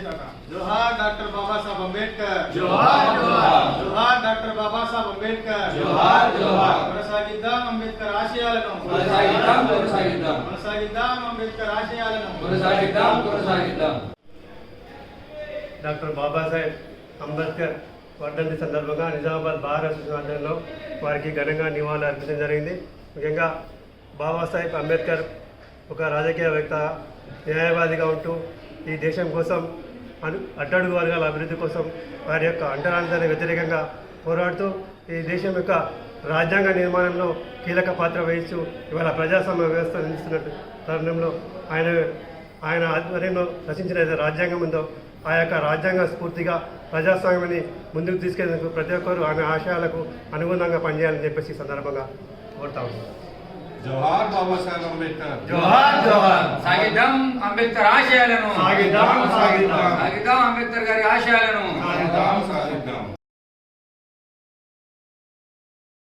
Ambedkar. Doctor Babasaheb Ambedkar. వర్ధంతి సందర్భంగా Nizamabad bar association ఆధ్వర్యంలో వారికి ఘనంగా నివాళులు అర్పించడం జరిగింది. ముఖ్యంగా బాబాసాహెబ్ అంబేద్కర్ ఒక రాజకీయ వ్యక్త న్యాయవాదిగా ఉంటూ ఈ దేశం కోసం అను అట్టడుగు వర్గాల అభివృద్ధి కోసం వారి యొక్క అంటరానితన వ్యతిరేకంగా పోరాడుతూ ఈ దేశం యొక్క రాజ్యాంగ నిర్మాణంలో కీలక పాత్ర వహిస్తూ ఇవాళ ప్రజాస్వామ్య వ్యవస్థ అందిస్తున్న తరుణంలో ఆయన ఆయన ఆధ్వర్యంలో రచించిన రాజ్యాంగం ఉందో ఆ యొక్క రాజ్యాంగ స్ఫూర్తిగా ప్రజాస్వామ్యాన్ని ముందుకు తీసుకెళ్ళేందుకు ప్రతి ఒక్కరూ ఆమె ఆశయాలకు అనుగుణంగా పనిచేయాలని చెప్పేసి సందర్భంగా కోరుతా జోహార్ బాబాసాహెబ్ అంబేద్కర్. జోహార్ జోహార్ సాగిద్దాం అంబేద్కర్ ఆశయాలను. సాగిద్దాం, సాగిద్దాం. సాగిద్దాం అంబేద్కర్ గారి ఆశయాలను.